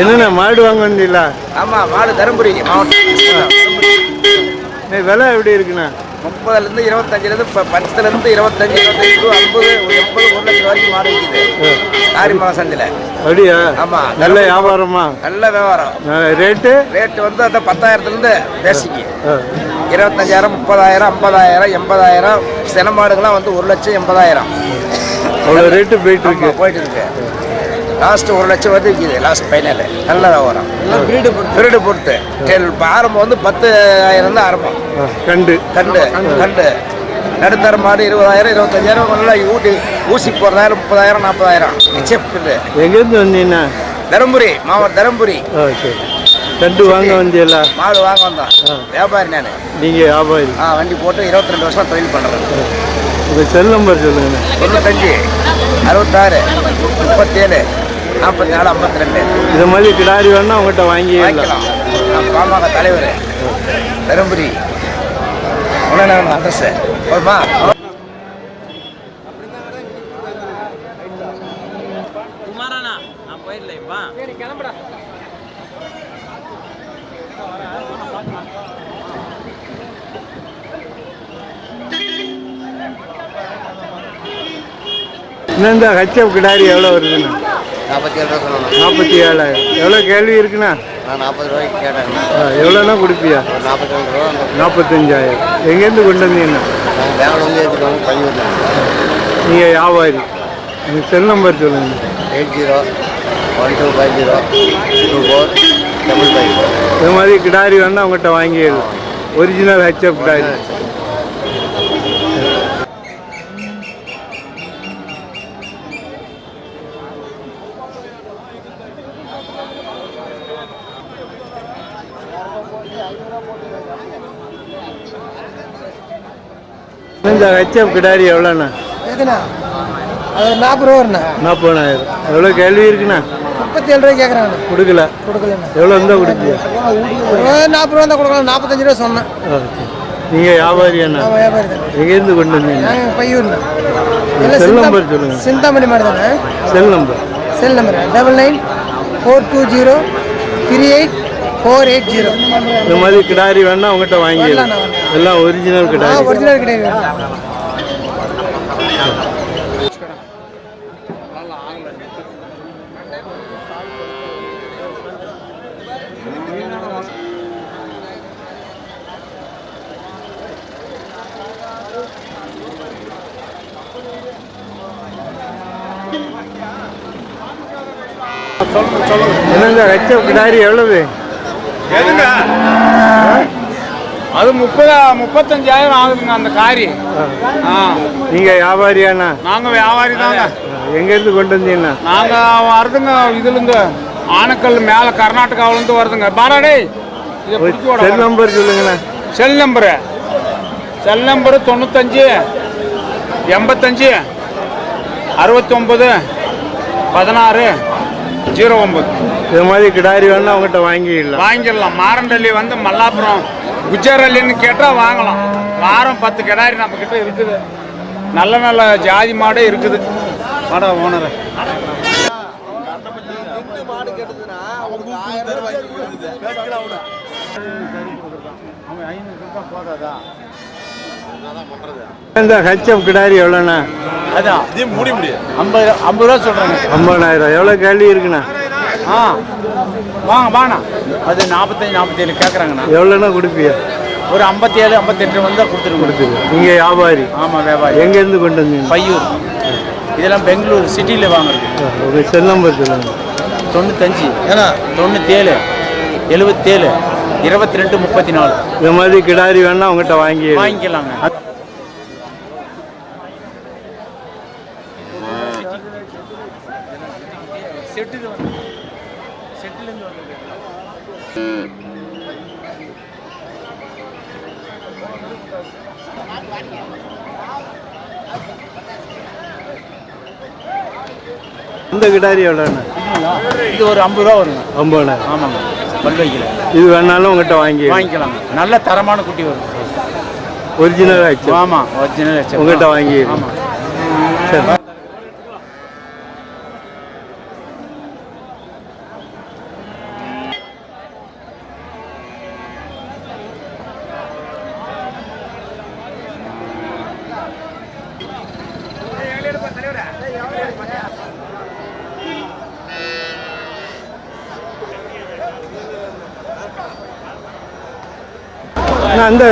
என்னண்ணா மாடு வாங்க வந்தீங்களா ஆமாம் மாடு தருமபுரி மாவட்டம். விலை எப்படி இருக்குண்ணா? முப்பதுலேருந்து இருபத்தஞ்சிலேருந்து இப்போ பத்துலேருந்து இருபத்தஞ்சி இருபத்தஞ்சி டு ஐம்பது ஒரு எண்பது ஒரு லட்சம் வரைக்கும் மாடு விற்கிது ஆரிமலை சந்தையில். அப்படியா? ஆமா. நல்ல வியாபாரமா? நல்ல வியாபாரம். ரேட்டு? ரேட்டு வந்து அந்த பத்தாயிரத்துலேருந்து பேசிக்கு. இருபத்தஞ்சாயிரம் முப்பதாயிரம் ஐம்பதாயிரம் எண்பதாயிரம் சின மாடுகள்லாம் வந்து ஒரு லட்சம் எண்பதாயிரம். அவ்வளோ ரேட்டு போயிட்டு இருக்கு. போயிட்டு இருக்கு. லாஸ்ட் ஒரு லட்சம் வந்து விற்கிது லாஸ்ட் ஃபைனல் நல்ல வியாபாரம் பிரீடு பொறுத்து. டெல் ஆரம்பம் வந்து பத்தாயிரம் தான் ஆரம்பம். கண்டு. கண்டு கண்டு. நடுத்தர மாடு இருபதாயிரம் இருபத்தஞ்சாயிரம் நல்லா ஊட்டி ஊசி போடுறதாயிரம் முப்பதாயிரம் நாற்பதாயிரம். செப்பு எங்கேருந்து வந்தீங்கண்ணா தருமபுரி மாவட்டம் தருமபுரி. ஆ சரி. கண்டு வாங்க வந்தீங்களா? மாடு வாங்க வந்தோம். வியாபாரி நான். நீங்கள் வியாபாரி. ஆ வண்டி போட்டு இருபத்தி ரெண்டு வருஷம் தொழில் பண்ணுறேன் உங்கள் செல் நம்பர் சொல்லுங்கண்ணா தொண்ணூத்தஞ்சு அறுபத்தாறு முப்பத்தேழு நாற்பத்தி நாலு ஐம்பத்தி ரெண்டு. இது மாதிரி கிடாரி வேணா உங்கள்கிட்ட வாங்கிடலாம் வாங்கிக்கலாம். நான் பாமக தலைவர். தருமபுரி உணநகர் அட்ரஸ் போதுமா? குமாரானா நான் போயிடல இப்பா இன்னும் இந்த ஹச்எஃப் கிடாரி எவ்வளோ வருதுண்ணா நாற்பத்தி ஏழு ரூபா சொல்லணும் நாற்பத்தி ஏழாயிரம் எவ்வளோ கேள்வி இருக்குண்ணா? நான் நாற்பது ரூபாய்க்கு கேட்டேன். எவ்வளோண்ணா கொடுப்பியா? ஒரு நாற்பத்தி ரெண்டு ரூபா நாற்பத்தஞ்சாயிரம் எங்கேருந்து கொண்டு வந்தீங்கண்ணா? நாங்கள் பெங்களூர் வந்து எடுத்துட்டு வந்து பண்ணி விட்டோம் நீங்கள் வியாபாரி. உங்கள் செல் நம்பர் சொல்லுங்கள் eight zero one two five zero two four double five. இது மாதிரி கிடாரி வேணா உங்கள்கிட்ட வாங்கிடலாம் ஒரிஜினல் ஹெச்எஃப் கிடாரி இந்த ஹெச்எஃப் கிடாரி எவ்வளோண்ணா? எதுண்ணா? அது நாற்பது ரூபா வருண்ணா நாற்பதாயிரம். எவ்வளோ கேள்வி இருக்குண்ணா? முப்பத்தி ஏழு ரூபாய் கேட்குறாங்க கொடுக்கல. கொடுக்கலண்ணா. எவ்வளோ இருந்தால் ஒரு நாற்பது ரூபா தான் கொடுக்கலாம். நாற்பத்தஞ்சு ரூபா சொன்னேன். நீங்கள் வியாபாரி அண்ணா? நான் வியாபாரி தானே. எங்கேருந்து கொண்டு வந்தீங்க? நாங்கள் பையூர்ண்ணா. செல் நம்பர் சொல்லுங்கள் சிந்தாமணி மாடு தானே? Cell number. Cell number. Double nine four two zero three eight four eight zero இந்த மாதிரி கிடாரி வேணா உங்கள்கிட்ட வாங்கிடலாம். எல்லாம் ஒரிஜினல் கிடாரி. ஒரிஜினல் கிடையாது என்னங்க ஹெச்எஃப் கிடாரி எவ்வளவு? எதுங்க? அது முப்பதா முப்பத்தஞ்சாயிரம் ஆகுதுங்க அந்த காரி. ஆ. நீங்கள் வியாபாரியாண்ணா? நாங்க வியாபாரி தாங்க. எங்கேருந்து கொண்டு வந்தீங்கண்ணா? நாங்க வருதுங்க இதுலங்க ஆனக்கல் மேல கர்நாடகாவுல இருந்து வருதுங்க பாராடே செல் நம்பர் சொல்லுங்கண்ணா. செல் நம்பரு. செல் நம்பரு தொண்ணூத்தஞ்சு எண்பத்தஞ்சு அறுபத்தொம்பது பதினாறு ஜீரோ ஒம்பது. இது மாதிரி கிடாரி வேணா உங்கள்கிட்ட வாங்கிடலாம். வாங்கிடலாம். மாரண்டல்லி வந்து மல்லாப்புரம் குஜாரல்லின்னு கேட்டால் வாங்கலாம். வாரம் பத்து கிடாரி நம்ம கிட்ட இருக்குது. நல்ல நல்ல ஜாதி மாடே இருக்குது. மாடா ஓனர். இந்த ஹெச்எஃப் கிடாரி எவ்வளோண்ணா? அதான் மூடி முடியும். ஐம்பது ஐம்பது ரூபா சொல்கிறாங்க ஐம்பதாயிரம். எவ்வளோ கேள்வி இருக்குண்ணா? ஆ வாங்க வாண்ணா. அது நாற்பத்தஞ்சு நாற்பத்தேழு கேட்குறாங்கண்ணா எவ்வளோண்ணா கொடுப்பியா ஒரு ஐம்பத்தேழு ஐம்பத்தெட்டு வந்தால் கொடுத்துட்டு கொடுத்துரு நீங்கள் வியாபாரி. ஆமாம் வியாபாரி. எங்கேருந்து கொண்டு வந்தீங்க? பையூர். இதெல்லாம் பெங்களூர் சிட்டியில் வாங்குறது. உங்கள் செல் நம்பர் சொல்லுங்கள் தொண்ணூத்தஞ்சு தொண்ணூத்தேழு எழுபத்தேழு இருபத்தி ரெண்டு முப்பத்தி நாலு இது மாதிரி கிடாரி வேணா உங்கள்கிட்ட வாங்கிடலாம் வாங்கிக்கலாங்க இந்த கிடாரி எவ்வளோண்ணா? இது ஒரு ஐம்பது ரூபா வருங்க. ஐம்பதாயிரம் ஆமாங்க. பல்வைக்கில் இது வேணாலும் உங்கள்கிட்ட வாங்கி வாங்கிக்கலாங்க. நல்ல தரமான குட்டி வரும். ஒரிஜினல் ஆச்சு ஆமாம் ஒரிஜினல் உங்கள்கிட்ட வாங்கி ஆமாம் சரி.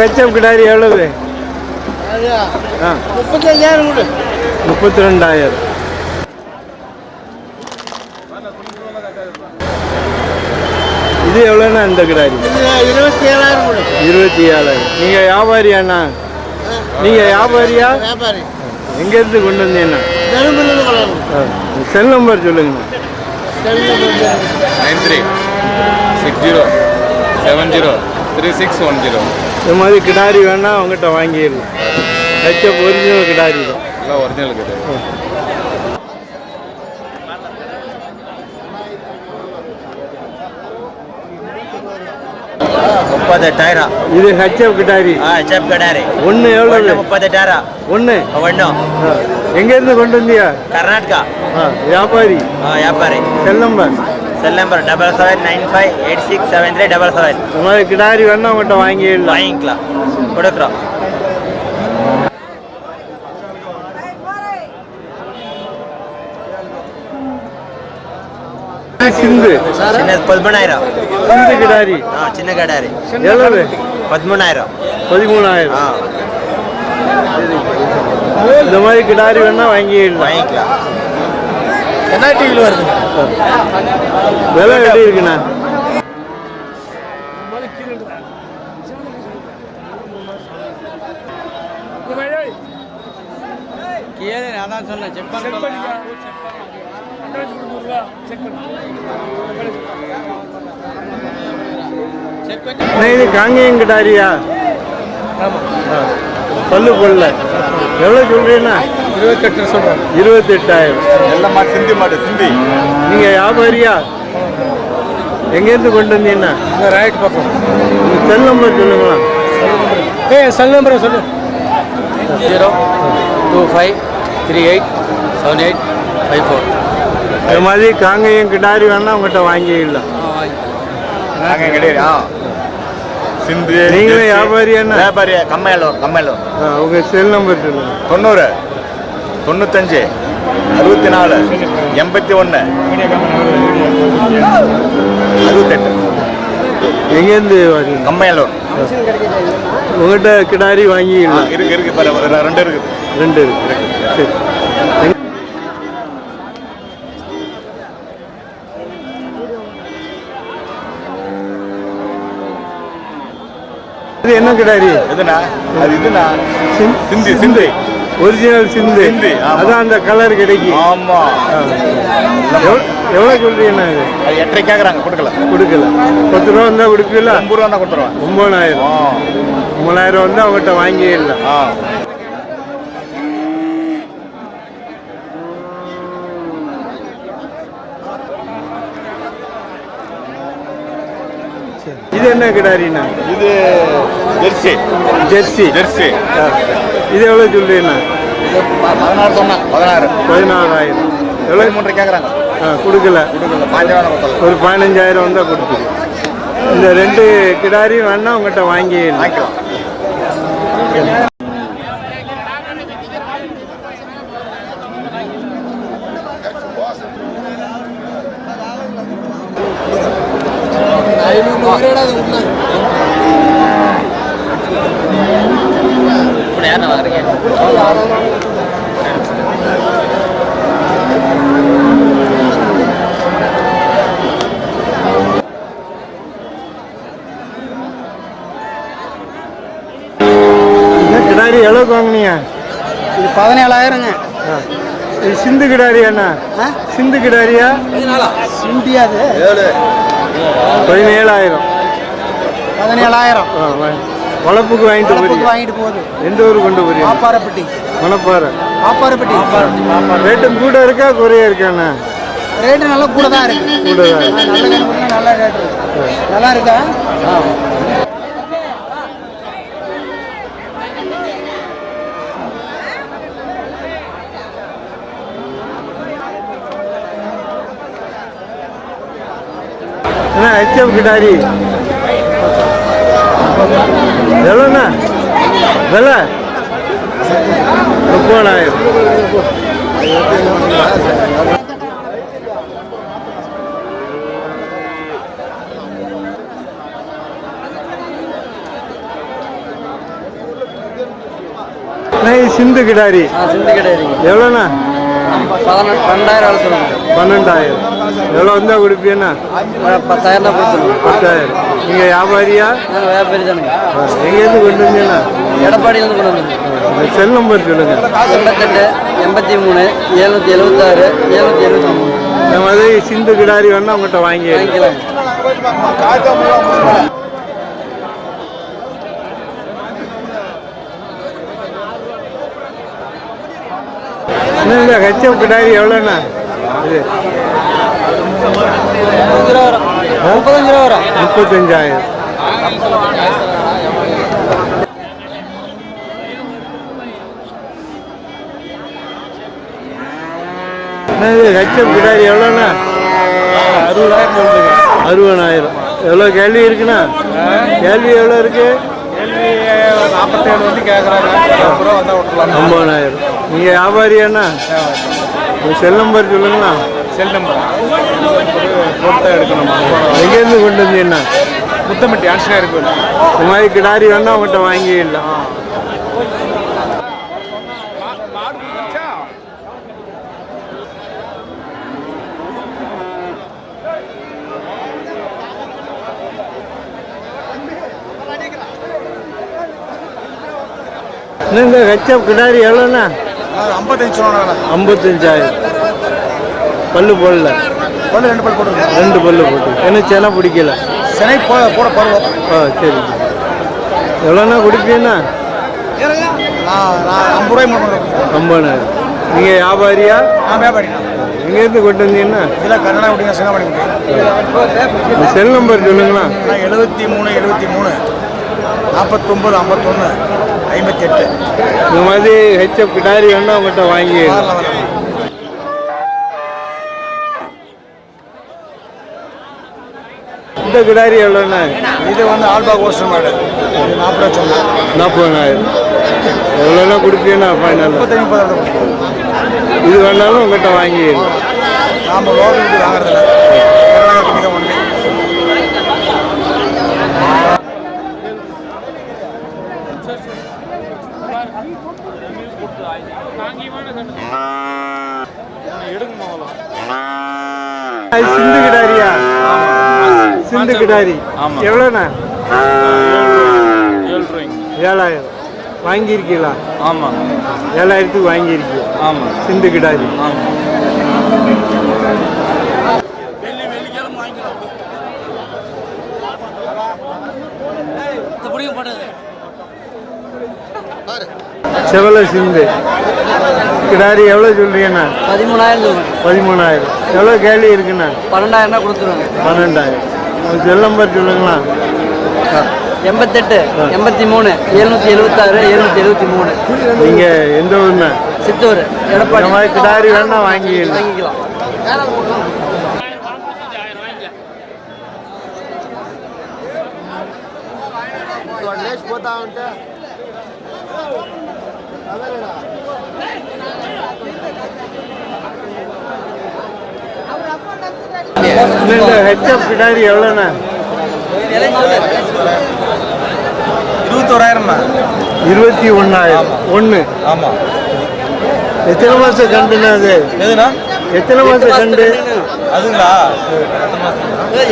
வெச்சம் கிடாரி எவ்வளவு? முப்பத்தி ரெண்டாயிரம் இது எவ்வளோண்ணா இந்த கிடாரி? இருபத்தி ஏழாயிரம் இருபத்தி ஏழாயிரம் நீங்கள் வியாபாரியாண்ணா? நீங்கள் வியாபாரியா? வியாபாரி. எங்கேருந்து கொண்டு வந்தீங்கண்ணா? செல் நம்பர் சொல்லுங்கண்ணா. Nine three six zero seven zero three six one zero. இந்த மாதிரி கிடாரி வேணால் அவங்ககிட்ட வாங்கிடலாம். ஹெச்எப் ஒரிஜினல் கிடாரி தான். எல்லாம் ஒரிஜினல் கிடாரி. முப்பத்தெட்டாயிரம் இது ஹெச்எஃப் கிட்டாரி ஹெச்எஃப் கிட்டாரி ஒன்று எவ்வளோ முப்பத்தெட்டாயிரம் ஒன்று ஒன்று கொண்டு வந்தியா? கர்நாடகா. வியாபாரி. வியாபாரி. Cell cell number double seven nine five eight six seven three double seven இந்த மாதிரி கிடாரி வேணா அவங்ககிட்ட வாங்கிடலாம். வாங்கிக்கலாம். கொடுக்குறோம். சிந்து. சின்ன பதிமூணாயிரம். சிந்து கிடாரி. ஆ சின்ன கடாரி. எவ்வளவு? பதிமூணாயிரம். பதிமூணாயிரம். ஆ. இந்த மாதிரி கிடாரி வேணா வாங்கிடலாம். வாங்கிக்கலாம். என்ன டிவியில் வருது விலை எப்படி இருக்குண்ணா அதான் சொன்னேன் செக் பண்ணி அண்ணா, இது காங்கேயம் கிடாரியா ஆ. பல்லு கொள்ள எவ்வளோ சொல்கிறீங்கன்னா இருபத்தெட்டு சொல்கிறோம் இருபத்தெட்டாயிரம். எல்லாம் மாட்டு சிந்தி மாட்டு சிந்தி. நீங்கள் வியாபாரியா? எங்கேருந்து கொண்டு வந்தீங்கன்னா? ராயட் பக்கம். உங்கள் செல் நம்பர் சொல்லுங்களா ஏ செல் நம்பரை சொல்லு. Zero two five three eight seven eight five four. அது மாதிரி காங்கையும் கிடாரி வேணால் உங்கள்கிட்ட வாங்கிடலாம். நாங்கள் கிடையாது சிந்து நீங்களே வியாபாரியாண்ணா வியாபாரி கம்மையாளூர் கம்மையாளூர். உங்க செல் நம்பர் தொண்ணூறு. தொண்ணூத்தஞ்சு. அறுபத்தி நாலு எண்பத்தி ஒன்று அறுபத்தெட்டு. எங்கேருந்து வாங்க? கம்மையாளூர். உங்கள்கிட்ட கிடாரி வாங்கி இருக்கு இருக்கு. ரெண்டு இருக்குது. ரெண்டு இருக்கு. சரி. கிடாரி எதுனா? அது இதுனா சிந்தி. சிந்தி ஒரிஜினல் சிந்து. அதான் அந்த கலர் கிடைக்கும் ஆமா. எவ்வளோ சொல்றீங்கண்ணா இது? அது எட்டரை கேட்குறாங்க கொடுக்கல. கொடுக்கல. பத்து ரூபா வந்தா கொடுக்கல ஐம்பது ரூபா தான் கொடுத்துருவேன். ஒம்பதாயிரம் ஒம்பதாயிரம் வந்து அவங்ககிட்ட வாங்கிடலாம் ஆ. இது என்ன கிடாரிண்ணா? இது ஜெர்சி. ஜெர்சி. ஜெர்சி. இது எவ்வளோ சொல்றீங்கண்ணா? பதினாறு சொன்னேன் பதினாறு. பதினாறாயிரம். எவ்வளோ பதிமூன்றரை கேட்குறாங்க ஆ கொடுக்கல. கொடுத்தல ஒரு பதினஞ்சாயிரம் வந்தால் கொடுத்துரு. இந்த ரெண்டு கிடாரியும் வேணா உங்கள்கிட்ட வாங்கிடலாம் வாங்கிக்கலாம் இப்போ யாருண்ணா வாங்குறீங்க இந்த கிடாரி எவ்வளோக்கு வாங்கினீங்க? இது பதினேழாயிரங்க. இது சிந்து கிடாரி ஆ? சிந்து கிடாரியா? சிண்டியாது பதினேழாயிரம். பதினேழாயிரம். ஆ, வா- வளர்ப்புக்கு வாங்கிட்டு போறீங்க. வாங்கிட்டு போகுது. எந்த ஊர் கொண்டு போறீங்க? பாப்பாரப்பட்டி மணப்பாறை. பாப்பாரப்பட்டி ரேட்டும் கூட இருக்கா குறைய இருக்காண்ணா ரேட்டு நல்லா கூட தான் இருக்கு. கூட தான் நல்ல நல்ல ரேட்டு நல்லா இருக்கா? ஹெச்எஃப் கிடாரி. எவ்வளோண்ணா விலை? முப்பதாயிரம். சிந்து கிடாரி. எவ்வளோண்ணா? பன்னெண்டாயிரம் சொல்லுங்க. பன்னெண்டாயிரம். எவ்வளோ வந்தால் கொடுப்பீண்ணா பத்தாயிரம் தான் கொடுத்துருவோம். பத்தாயிரம். நீங்கள் வியாபாரியா? வியாபாரி தானுங்க. எங்கேருந்து கொண்டு வந்தீங்கன்னா எடப்பாடியிலேருந்து கொண்டு வந்தோம் செல் நம்பர் சொல்லுங்க. எண்பத்தெட்டு எண்பத்தி மூணு எழுநூற்றி எழுபத்தாறு எழுநூற்றி எழுபத்தி மூணு இந்த மாதிரி சிந்து கிடாரி வேணா உங்கள்கிட்ட வாங்கி வாங்கிக்கலாம் இந்த ஹெச்எஃப் கிடாரி எவ்வளோண்ணா? இது. முப்பத்தஞ்சு ரூபா வரும். முப்பத்தஞ்சாயிரம். என்னது ஹெச்எஃப் கிடாரி எவ்வளோண்ணா? அறுபதாயிரம். சொல்லுங்க அறுபதாயிரம் எவ்வளோ கேள்வி இருக்குண்ணா? கேள்வி எவ்வளோ இருக்கு? நாற்பத்தேழு வந்து கேட்குறாங்க ஐம்பதாயிரம். நீங்கள் வியாபாரியாண்ணா உங்கள் செல் நம்பர் சொல்லுங்கண்ணா செல் நம்பர் பொறுத்தா எடுக்கணுமா. எங்கேருந்து கொண்டு வந்தீங்கண்ணா முத்தமட்டி ஆன்சனாக இருக்கு இந்த மாதிரி கிடாரி வேணா உங்கள்கிட்ட வாங்கிடலாம். என்ன இந்த ஹெச்எஃப் கிடாரி எவ்வளோண்ணா? ஐம்பத்தஞ்சாயிரம். பல்லு போடல. ஒன்று ரெண்டு பல் போட்டு ரெண்டு பல்லு போட்டு. எனக்கு சென பிடிக்கல. சென்னை போ போட பருவம் ஆ சரி. எவ்வளோண்ணா கொடுப்பீங்கண்ணா? ஐம்பது ரூபாய் ஐம்பதாயிரம். நீங்கள் வியாபாரியா? நான் வியாபாரி எங்கேருந்து கொண்டு வந்தீங்கன்னா கன்னடா விட்டீங்க சிங்காமணி செல் நம்பர் சொல்லுங்கண்ணா. எழுபத்தி மூணு எழுபத்தி மூணு நாற்பத்தொம்பது ஐம்பத்தொன்று ஐம்பத்தி எட்டு இந்த மாதிரி ஹெச்எஃப் கிடாரி வேணா உங்கள்கிட்ட வாங்கி இந்த கிடாரி எவ்வளோண்ணா? இது வந்து ஆல்பாக் ஓஸ்டர் மாடு. இது நாற்பது ரூபா சொன்னேன் நாற்பதாயிரம். எவ்வளோனா கொடுப்பீங்கண்ணா ஃபைனல் முப்பத்தஞ்சு முப்பது இது வேணாலும் உங்கள்கிட்ட வாங்கி நாம் லோக்கல் வாங்குறதில்ல. தான் ஒன்று சிந்து கிடாரியா? சிந்து கிடாரி. ஆமா. எவ்வளோண்ணா ஏழு ஏழாயிரம். வாங்கியிருக்கீங்களா? ஆமாம் ஏழாயிரத்துக்கு வாங்கியிருக்கீங்க. ஆமாம் சிந்து கிடாரி. ஆமாம் செவல சிந்து கிடாரி எவ்வளோ சொல்றீங்கண்ணா? பதிமூணாயிரம் பதிமூணாயிரம். எவ்வளோ கேள்வி இருக்குண்ணா? பன்னெண்டாயிரம் தான் கொடுத்துருவாங்க. பன்னெண்டாயிரம். உங்கள் செல் நம்பர் சொல்லுங்களா? எண்பத்தெட்டு எண்பத்தி மூணு எழுநூற்றி எழுபத்தாறு எழுநூற்றி எழுபத்தி மூணு. நீங்கள் எந்த ஊர்ண்ணா? சித்தூர் எடப்பாடி. மாதிரி கிடாரி வேணா வாங்கிக்கலாம். வாங்கிக்கலாம் இந்த கிடாரி எவ்வளோண்ணா இருபத்தோராயிரம்மா இருபத்தி ஒன்றாயிரம் ஒன்று ஆமாம் எத்தனை மாதம் கண்டுண்ணா அது? எதுனா எத்தனை மாதம் கண்டு அதுங்களா?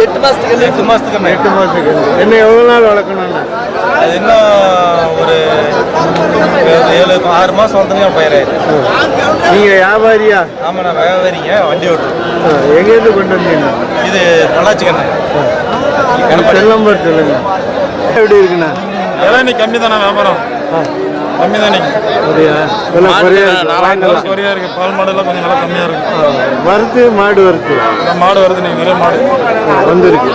எட்டு மாசத்துக்கு. எட்டு மாதத்துக்கு எட்டு கண்டு என்ன எவ்வளோ நாள் வளர்க்கணும்ண்ணா அது இன்னும் ஒரு ஏழு ஆறு மாதம் வந்தீங்க பயிராயிரு நீங்கள் வியாபாரியா? ஆமாம் நான் வியாபாரிங்க. வண்டி ஓட்டுறோம். எங்கேருந்து கொண்டு வந்தீங்க? இது நல்லாச்சு கண்ணு செல் நம்பர் சொல்லுங்க எப்படி இருக்குண்ணா? எல்லாம் நீ கம்மி தானே வியாபாரம். ஆ, கம்மி தானே அப்படியா குறையா இருக்கு. குறையா இருக்கு. பால் மாடெல்லாம் கொஞ்சம் நல்லா கம்மியாக இருக்கு. வறுத்து மாடு வறுத்து இந்த மாடு வருது. நீங்கள் நிறைய மாடு. வந்திருக்கு.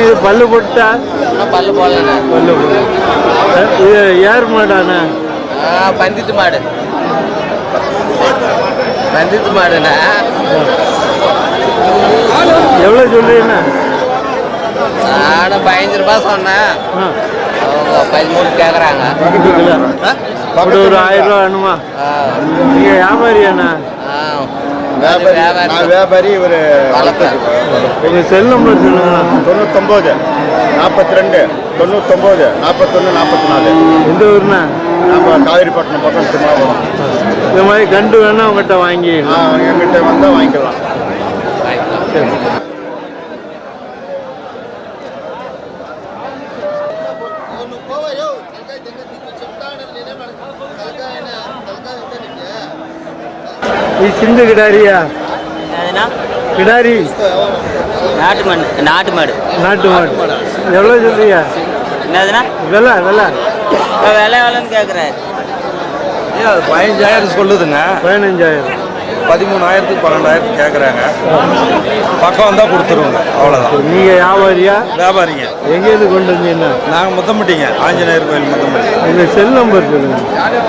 இது பல்லு போட்டா பல்லு போடலண்ணே. பல்லு இது ஏர் மாடாண்ணா பந்தித்து மாடு. ரஞ்சித் மாடுண்ணா? எவ்வளோ சொல்றீங்கண்ணா நானும் பதினஞ்சு ரூபாய் சொன்னேன். அவங்க பதிமூணு கேட்குறாங்க அப்படி ஒரு ஆயிரம் ரூபா வேணுமா? நீங்கள் வியாபாரியாண்ணா நான் வியாபாரி. இவர் உங்கள் செல் நம்பர் சொல்லுங்கண்ணா தொண்ணூத்தொம்பது. நாற்பத்தி ரெண்டு தொண்ணூத்தொம்பது நாற்பத்தொன்று நாற்பத்தி நாலு எந்த ஊர்ண்ணா? நம்ம காவிரிப்பட்டினம் பக்கம் திருமாவளம் இந்த மாதிரி கண்டு வேணா உங்கள்கிட்ட வாங்கி எங்கிட்ட வந்தால் வாங்கிக்கலாம். சிந்து கிடாரியா? கிடாரி. நாட்டு மாடு நாட்டு மாடு. நாட்டு மாடு. எவ்வளோ சொல்றீங்க? என்னதுன்னா விலை விலை. விலை விலைன்னு கேட்குறாரு. அது பதினஞ்சாயிரம் சொல்லுதுங்க. பதினஞ்சாயிரம். பதிமூணாயிரத்துக்கு பன்னெண்டாயிரத்துக்கு கேட்குறாங்க. பக்கம் வந்தால் கொடுத்துருவோங்க அவ்வளோதான் நீங்கள் வியாபாரியா? வியாபாரிங்க. எங்கேருந்து கொண்டு வந்தீங்கன்னா நாங்கள் முத்தம்பட்டிங்க ஆஞ்சநேயர் கோயில் முத்தம்பட்டி. உங்கள் செல் நம்பர் சொல்லுங்க.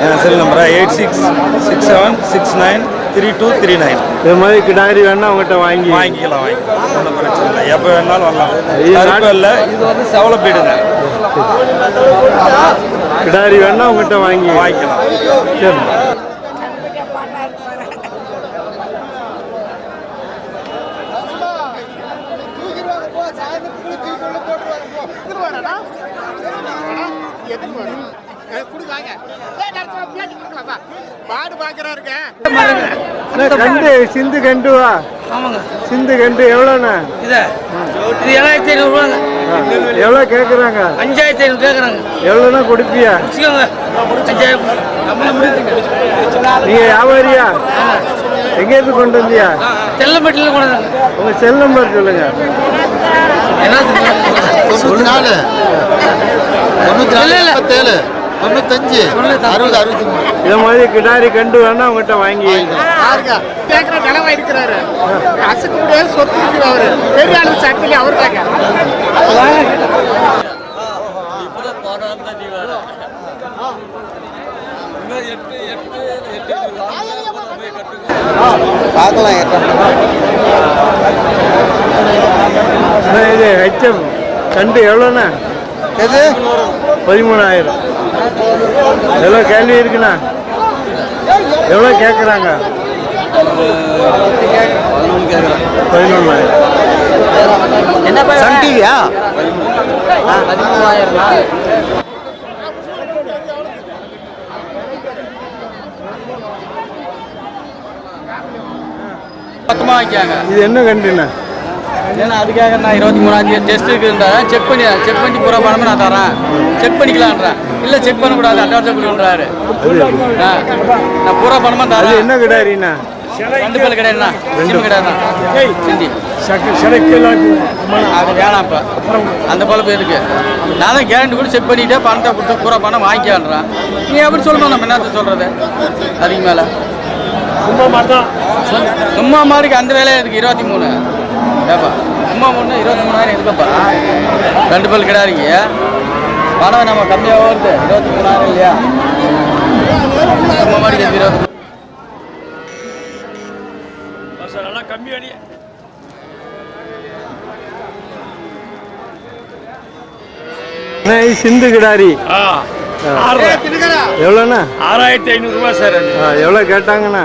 என் செல் நம்பரா eight six six seven six nine three two three nine இது மாதிரி கிடாரி வேணா உங்கள்கிட்ட வாங்கி வாங்கிக்கலாம் வாங்கிக்கலாம். ஒன்றும் பிரச்சனை இல்லை. எப்போ வேணாலும் வரலாம் இது கருப்பு இல்லை இது வந்து செவலப்பீடுங்க கிடாரி வேணா உங்கள்கிட்ட வாங்கி வாங்கிக்கலாம். சரி மாடு பாக்குறாருங்க அண்ணா, கண்டு சிந்து கண்டுவா? ஆமாங்க. சிந்து கண்டு எவ்வளோண்ணா? இது இது ஏழாயிரத்தி ஐநூறுரூவாங்க எவ்வளோ கேட்குறாங்க? அஞ்சாயிரத்தி ஐநூறு கேட்குறாங்க. எவ்வளோண்ணா கொடுப்பியா? நீங்கள் வியாபாரியா? எங்கேருந்து கொண்டு வந்தியா? தெல்லம்பட்டியில் கொண்டாங்க உங்கள் செல் நம்பர் சொல்லுங்க. என்ன தொண்ணூற்றி. முப்பத்தேழு தொண்ணூத்தஞ்சு அறுபது அறுபத்தி மூணு இதை மாதிரி கிடாரி கண்டு வேணா உங்கள்கிட்ட வாங்கி. கேட்கிற நிலவா இருக்கிறாரு அசைக்க முடியாது சொத்து இருக்குது அவரு பெரிய ஆளு சட்டில அவர் தாங்க. பார்க்கலாம் அண்ணா, இது ஹெச்எம். கண்டு எவ்வளோண்ணா? எது? பதிமூணாயிரம். எவ்வளோ கேள்வி இருக்குண்ணா? எவ்வளோ கேட்குறாங்க? பதினொன்றாயிரம் சன் டிவியா? இது என்ன கண்டுண்ணா ஏன்னா அதுக்காக நான் இருபத்தி மூணாந்தேதி டெஸ்ட்டுக்கு இருந்தால் செக் பண்ணி செக் பண்ணி பூரா பணமே நான் தரேன் செக் பண்ணிக்கலான்றேன். இல்லை செக் பண்ணக்கூடாது அட்வான்ஸாக கொடுக்குறாரு ஆ நான் பூரா பணமாக தரேன் என்ன கிடாரிண்ணா ரெண்டு பேர் கிடையாதுண்ணா சிம் கிடையாதுண்ணா சிந்தி. அது வேணாம் இப்போ. அந்த பழப்பு எதுக்கு? நான் தான் கேரண்டி கூட செக் பண்ணிட்டே பணத்தை கொடுத்து பூரா பணம் வாங்கிக்கான்றேன் நீ எப்படி சொல்லணும்? நம்ம என்னத்த சொல்கிறது அதுக்கு மேலே. சும்மா மாதிரிக்கு அந்த வேலையை எதுக்கு இருபத்தி மூணு. ஏப்பா சும்மா மூணு இருபத்தி மூணாயிரம் எதுக்கப்பா ரெண்டு பல் கிடாரிங்க பணம் நம்ம கம்மியாக வருது இருபத்தி மூணாயிரம் இல்லையா? சும்மா மாதிரி எதுக்கு இருபத்தி இது சிந்து கிடாரி. எவ்வளோண்ணா? ஆறாயிரத்தி ஐநூறுரூவா சார் எவ்வளோ கேட்டாங்கண்ணா?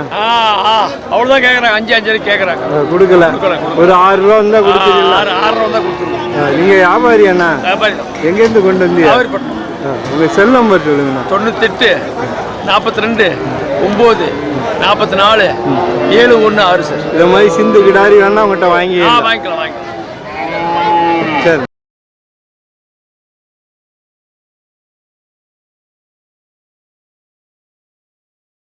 அவ்வளோதான் கேட்குறாங்க அஞ்சு அஞ்சு கேட்குறாங்க கொடுக்கல. ஒரு ஆறு ரூபா வந்தால் கொடுத்துருங்களா ஆறு ஆறு ரூபா தான் கொடுத்துருவோம். நீங்கள் வியாபாரி அண்ணா? எங்கேருந்து கொண்டு ஆ, உங்கள் செல் நம்பர் சொல்லுங்கண்ணா. தொண்ணூத்தெட்டு நாற்பத்தி ரெண்டு ஒம்பது நாற்பத்தி நாலு ஏழு ஒன்று ஆறு சார். இதை மாதிரி சிந்து கிடாரி வேணா உங்கள்கிட்ட வாங்கி வாங்கிக்கலாம்.